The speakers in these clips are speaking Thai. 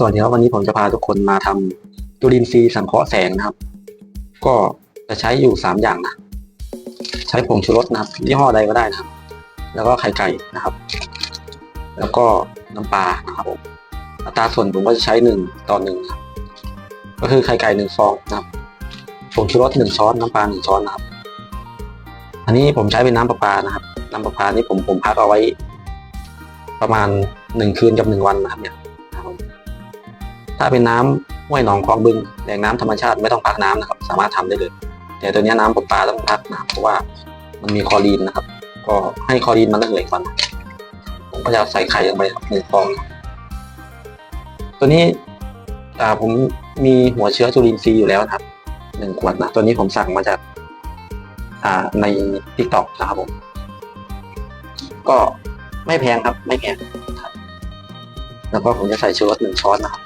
สวัสดีครับวันนี้ผมจะพาทุกคนมาทำจุลินทรีย์สังเคราะห์แสงนะครับ ก็จะใช้อยู่สามอย่างนะ ใช้ผงชูรสนะครับยี่ห้อใดก็ได้นะครับ แล้วก็ไข่ไก่นะครับ แล้วก็น้ำปลานะครับผมอัตราส่วนผมก็จะใช้หนึ่งต่อหนึ่งครับก็คือไข่ไก่หนึ่งฟองนะครับผงชูรสหนึ่งช้อนน้ำปลาหนึ่งช้อนนะครับ อันนี้ผมใช้เป็นน้ำประปานะครับ น้ำประปานี่ผมผมพักเอาไว้ ประมาณหนึ่งคืนกับหนึ่งวันนะครับเนี่ย ถ้าเป็นน้ำห้วยหนองคลองบึงแหล่งน้ำธรรมชาติไม่ต้องพักน้ำนะครับ สามารถทำได้เลย แต่ตัวนี้น้ำประปาต้องพักนะครับเพราะว่ามันมีคอรีนนะครับ ก็ให้คอรีนมันเรื่องเหล็กก่อนผมก็จะใส่ไข่ลงไปครับหนึ่งฟอง ตัวนี้อ่าผมมีหัวเชื้อจุลินทรีย์อยู่แล้วครับหนึ่งขวดนะตัวนี้ผมสั่งมาจากาในทิกตอกนะครับผม ก็ไม่แพงครับ ไม่แพงแล้วก็ผมจะใส่ชูรสหนึ่งช้อนนะครับ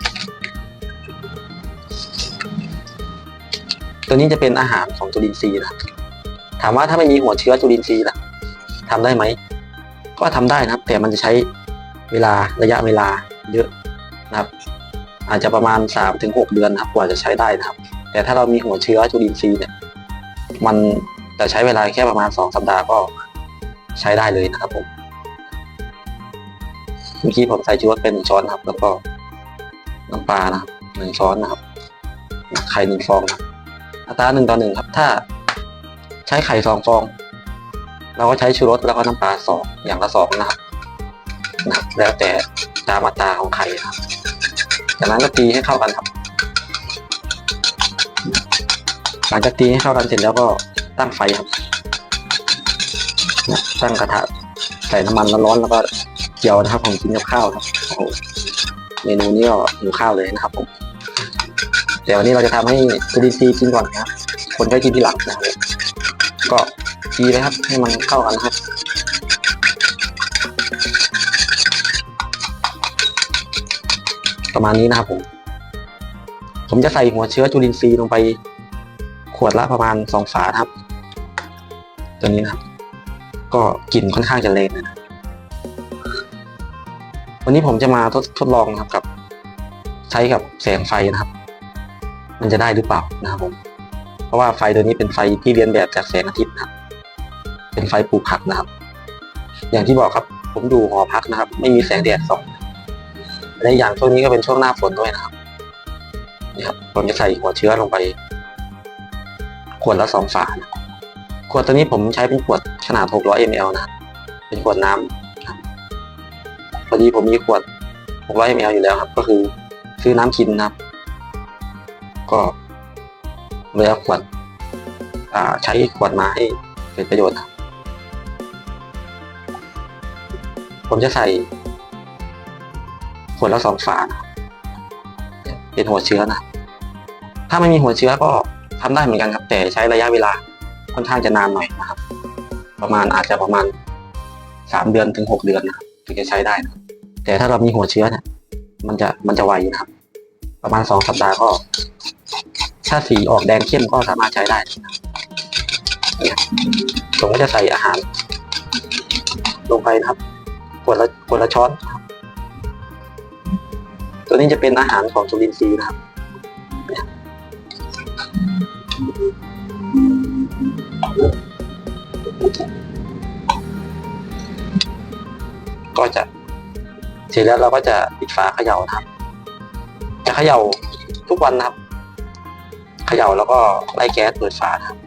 ตัวนี้จะเป็นอาหารของจุลินทรีย์นะถามว่าถ้าไม่มีหัวเชื้อจุลินทรีย์ล่ะทำได้ไหมก็ทำได้นะครับ แต่มันจะใช้เวลาระยะเวลาเยอะนะครับ อาจจะประมาณสามถึงหกเดือนนะครับกว่าจะใช้ได้นะครับ แต่ถ้าเรามีหัวเชื้อจุลินทรีย์เนี่ยมันจะใช้เวลาแค่ประมาณสองสัปดาห์ก็ใช้ได้เลยนะครับผมเมื่อกี้ผมใส่ชูรสเป็นหนึ่งช้อนครับ แล้วก็น้ำปลานะครับหนึ่งช้อนนะครับไข่หนึ่งฟองนะครับ อัตราหนึ่งต่อหนึ่งครับ ถ้าใช้ไข่สองฟอง เราก็ใช้ชูรสแล้วก็น้ำปลาสองอย่างละสองนะครับนะครับแล้วแต่ตามอัตราของไข่ครับ จากนั้นก็ตีให้เข้ากันครับ หลังจากตีให้เข้ากันเสร็จแล้วก็ตั้งไฟครับนะตั้งกระทะใส่น้ำมันร้อนๆแล้วก็เจียวนะครับผมกินกับข้าวครับโอ้โหเมนูนี้ก็หิวข้าวเลยนะครับผม เดี๋ยววันนี้เราจะทำให้จุลินทรีย์กินก่อนนะครับ คนก็กินที่หลังนะครับก็ตีเลยครับให้มันเข้ากันนะครับประมาณนี้นะครับผม ผมจะใส่หัวเชื้อจุลินทรีย์ลงไป ขวดละประมาณสองฝาครับ ตัวนี้นะครับ ก็กลิ่นค่อนข้างจะแรงนะวันนี้ผมจะมาทดทดลองนะครับกับ ใช้กับแสงไฟนะครับ มันจะได้หรือเปล่านะครับผม เพราะว่าไฟตัวนี้เป็นไฟที่เรียนแบบจากแสงอาทิตย์นะครับ เป็นไฟปลูกผักนะครับ อย่างที่บอกครับ ผมดูหอพักนะครับ ไม่มีแสงแดดส่องและอีกอย่างช่วงนี้ก็เป็นช่วงหน้าฝนด้วยนะครับนี่ครับผมจะใส่หัวเชื้อลงไป ขวดละสองฝานะขวดตัวนี้ผมใช้เป็นขวดขนาด 600 ml นะ เป็นขวดน้ำครับพอดีผมมีขวด 600 ml อยู่แล้วครับ ก็คือซื้อน้ำกินนะครับ ก็เลยเอขวดใช้ขวดมาให้เป็นประโยชน์ครับ ผมจะใส่ขวดละสองฝาเป็นหัวเชื้อนะ ถ้าไม่มีหัวเชื้อก็ทำได้เหมือนกันครับ แต่ใช้ระยะเวลาค่อนข้างจะนานหน่อยนะครับ ประมาณอาจจะประมาณสามเดือนถึงหกเดือนนะครับถึงจะใช้ได้นะแต่ถ้าเรามีหัวเชื้อเนี่ยมันจะมันจะไวนะครับ ประมาณสองสัปดาห์ก็ ถ้าสีออกแดงเข้มก็สามารถใช้ได้เนี่ยผมก็จะใส่อาหาร ลงไปนะครับขวดละขวดละช้อน ตัวนี้จะเป็นอาหารของจุลินทรีย์นะครับก็จะเสร็จแล้วเราก็จะปิดฝาเขย่านะครับ จะเขย่าทุกวันนะครับ เขย่าแล้วก็ไล่แก๊สเปิดฝานะครับ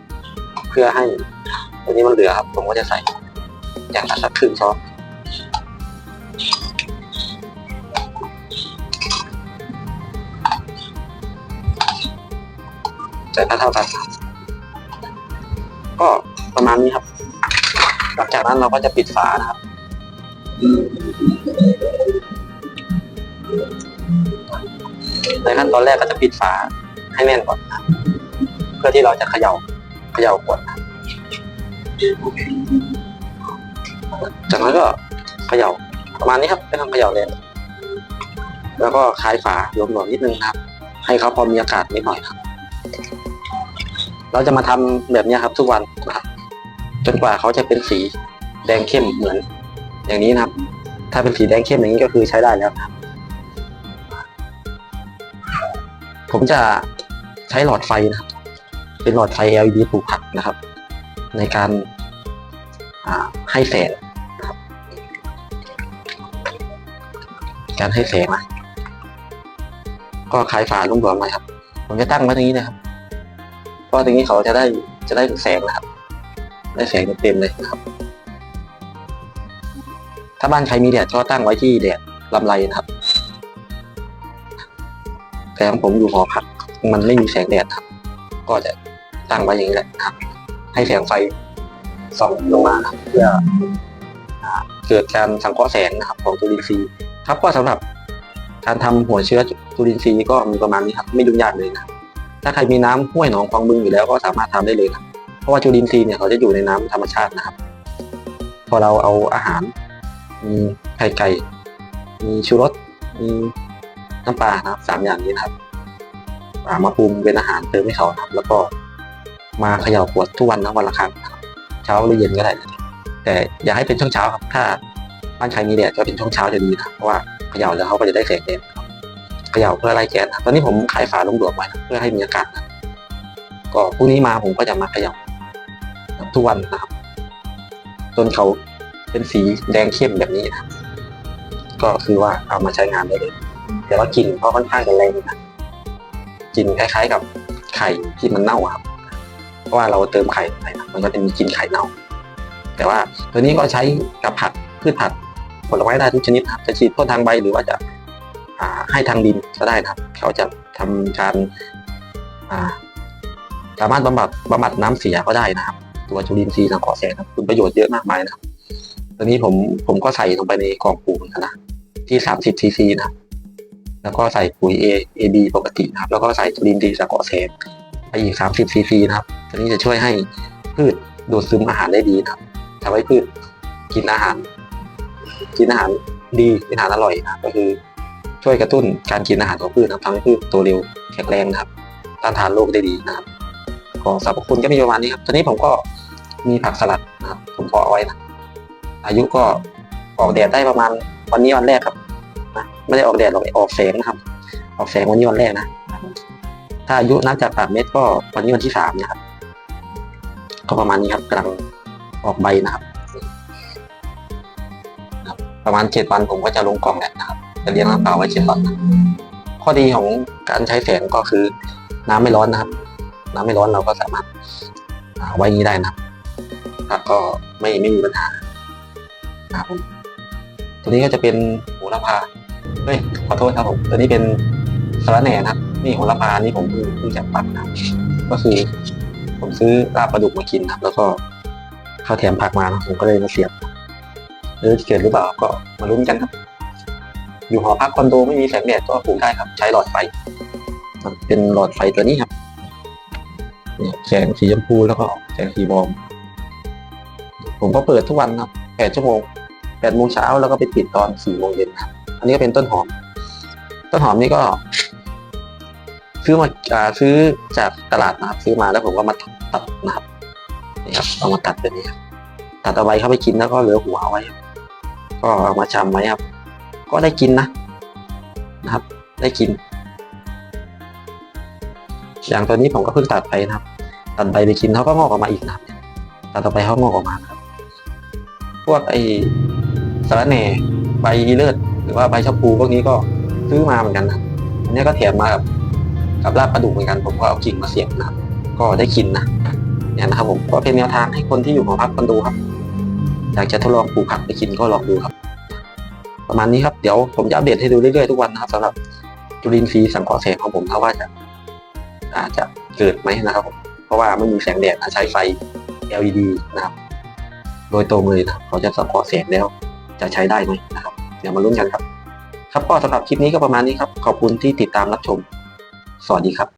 เพื่อให้ตัวนี้มันเหลือครับ ผมก็จะใส่อย่างละสักครึ่งช้อนใส่เท่ากันก็ประมาณนี้ครับ หลังจากนั้นเราก็จะปิดฝานะครับ ในขั้นตอนแรกก็จะปิดฝาให้แน่นก่อนนะเพื่อที่เราจะเขย่าเขย่าขวดนะจากนั้นก็เขย่าประมาณนี้ครับไม่ต้องเขย่าเลยแล้วก็คลายฝาหลวมนิดนึงครับ ให้เขาพอมีอากาศนิดหน่อยครับ เราจะมาทำแบบนี้ครับ ทุกวันนะครับจนกว่าเขาจะเป็นสีแดงเข้มเหมือน อย่างนี้นะครับ ถ้าเป็นสีแดงเข้มอย่างนี้ก็คือใช้ได้แล้วครับ ผมจะใช้หลอดไฟนะครับ เป็นหลอดไฟ LED ปลูกผักนะครับ ในการให้แสงการให้แสงนะก็คล้ายฝาลุ่มหลวมไว้ครับ ผมจะตั้งไว้ตรงนี้นะครับเพราะตรงนี้เขาจะได้จะได้แสงนะครับ ได้แสงเต็มเลยนะครับ ถ้าบ้านใครมีแดดก็ตั้งไว้ที่แดดลำไรนะครับ แต่ของผมอยู่หอพักมันไม่มีแสงแดดครับ ก็จะตั้งไว้อย่างนี้แหละครับ ให้แสงไฟส่องลงมาครับเพื่อเกิดการสังเคราะห์แสงนะครับ ของจุลินทรีย์ครับก็สำหรับการทำหัวเชื้อจุลินทรีย์ก็มีประมาณนี้ครับ ไม่ยุ่งยากเลยนะถ้าใครมีน้ำห้วยหนองคลองบึงอยู่แล้วก็สามารถทำได้เลยครับเพราะว่าจุลินทรีย์เนี่ยเขาจะอยู่ในน้ำธรรมชาตินะครับ พอเราเอาอาหารมีไข่ไก่ มีชูรสมี น้ำปลานะครับสามอย่างนี้นะครับามาปรุงเป็นอาหารเติมให้เขานะครับ แล้วก็มาเขย่าขวดทุกวันนะวันละครั้งนะครับเช้าหรือเย็นก็ได้แต่อย่าให้เป็นช่วงเช้าครับ ถ้าบ้านใครมีแดดก็เป็นช่วงเช้าจะดีนะเพราะว่าเขย่าแล้วเขาก็จะได้แสงแดดครับเขย่าเพื่อไล่แก๊สตอนนี้ผมขายฝาลงดวงไว้นะเพื่อให้มีอากาศนะก็พรุ่งนี้มาผมก็จะมาเขย่าทุกวันนะครับจนเขาเป็นสีแดงเข้มแบบนี้นะก็คือว่าเอามาใช้งานได้เลย แต่ว่ากลิ่นก็ค่อนข้างจะแรงนะกลิ่นคล้าย ๆ กับไข่ที่มันเน่าครับ เพราะว่าเราเติมไข่ไปนะมันก็จะมีกลิ่นไข่เน่า แต่ว่าตัวนี้ก็ใช้กับผักพืชผักผลไม้ได้ทุกชนิดครับจะฉีดพ่นทางใบหรือว่าจะาให้ทางดินก็ได้นะครับ เขาจะทำการาสามารถบำบัดบำบัดน้ำเสียก็ได้นะครับ ตัวจุลินทรีย์สังเคราะห์แสงครับคุณประโยชน์เยอะมากมายนะครับตอนนี้ผมผมก็ใส่ลงไปในกล่องปุ๋ยนะที่30ซีซีนะครับ แล้วก็ใส่ปุ๋ย A A B ปกตินะครับ แล้วก็ใส่จุลินทรีย์สังเคราะห์แสงไปอีก 30 ซีซีนะครับ ตัวนี้จะช่วยให้พืชดูดซึมอาหารได้ดีนะครับทำให้พืชกินอาหาร กินอาหารดีกินอาหารอร่อยนะก็คือช่วยกระตุ้นการกินอาหารของพืชนะครับทำให้พืชโตเร็วแข็งแรงนะครับต้านทานโรคได้ดีนะครับก็สรรพคุณก็มีประมาณนี้ครับตอนนี้ผมก็มีผักสลัดนะครับผมเพาะไว้นะอายุก็ออกแดดได้ประมาณวันนี้วันแรกครับ ไม่ได้ออกแดดหรอกออกแสงนะครับ ออกแสงวันนี้วันแรกนะ ถ้าอายุนับจากปากเม็ดก็วันนี้วันที่สามนะครับ ก็ประมาณนี้ครับกำลังออกใบนะครับ ประมาณเจ็ดวันผมก็จะลงกล่องแหละนะครับ จะเลี้ยงน้ำเปล่าไว้เจ็ดวันนะข้อดีของการใช้แสงก็คือน้ำไม่ร้อนนะครับ น้ำไม่ร้อนเราก็สามารถาไว้นี้ได้นะครับก็ไม่ไม่มีปัญหาครับตัวนี้ก็จะเป็นโหระพา เฮ้ยขอโทษครับผมตัวนี้เป็นสาระแหน่นะครับนี่โหระพานี่ผมเพิ่งเพิ่งจะปักนะก็คือ ผมซื้อลาบปลาดุกมากินครับ แล้วก็ข้าวแถมผักมานะผมก็เลยมาเสียบหรือเกิดหรือเปล่าก็มาลุ้นกันครับ อยู่หอพักคอนโดไม่มีแสงแดดก็ปลูกได้ครับ ใช้หลอดไฟเป็นหลอดไฟตัวนี้ครับเนี่ยแสงสีชมพูแล้วก็แสงสีบอม ผมก็เปิดทุกวันครับแปดชั่วโมงแปดโมงเช้าแล้วก็ไปปิดตอนสี่โมงเย็นครับ นนี้ก็เป็นต้นหอม ต้นหอมนี่ก็ ซื้อมาซื้อจากตลาดนะครับซื้อมาแล้วผมก็มาตัดนะครับนี่ครับเอามาตัดแบบนี้ครับตัดเอาไว้เข้าไปกินแล้วก็เหลือหัวไว้ ก็เอามาชำไว้ครับ ก็ได้กินนะนะครับ ได้กิน อย่างตัวนี้ผมก็เพิ่งตัดไปนะครับ ตัดใบไปกินเขาก็งอกออกมาอีกนะครับตัดต่อไปเขางอกออกมาครับ พวกไอ้สาระแหน่ใบอีเลิศ หรือว่าใบชะพูพวกนี้ก็ซื้อมาเหมือนกันนะอันนี้ก็แถมมากับกับลาบปลาดุกเหมือนกันผมก็เอากิ่งมาเสียบนะครับ ก็ได้กินนะเนี่ยนะครับผมก็เป็นแนวทางให้คนที่อยู่หอพักคอนโดครับอยากจะทดลองปลูกผักไปกินก็ลองดูครับ ประมาณนี้ครับเดี๋ยวผมจะอัปเดตให้ดูเรื่อยๆทุกวันนะครับสำหรับจุลินทรีย์สังเคราะห์แสงของผมนะว่าจะอาจจะเกิดไหมนะครับผมเพราะว่าไม่มีแสงแดดนะใช้ไฟ LED นะครับ โดยตรงเลยนะเขาจะสังเคราะห์แสงแล้วจะใช้ได้ไหมนะครับ ดี๋ยวมาลุ้นกันครับ ครับก็สำหรับคลิปนี้ก็ประมาณนี้ครับ ขอบคุณที่ติดตามรับชม สวัสดีครับ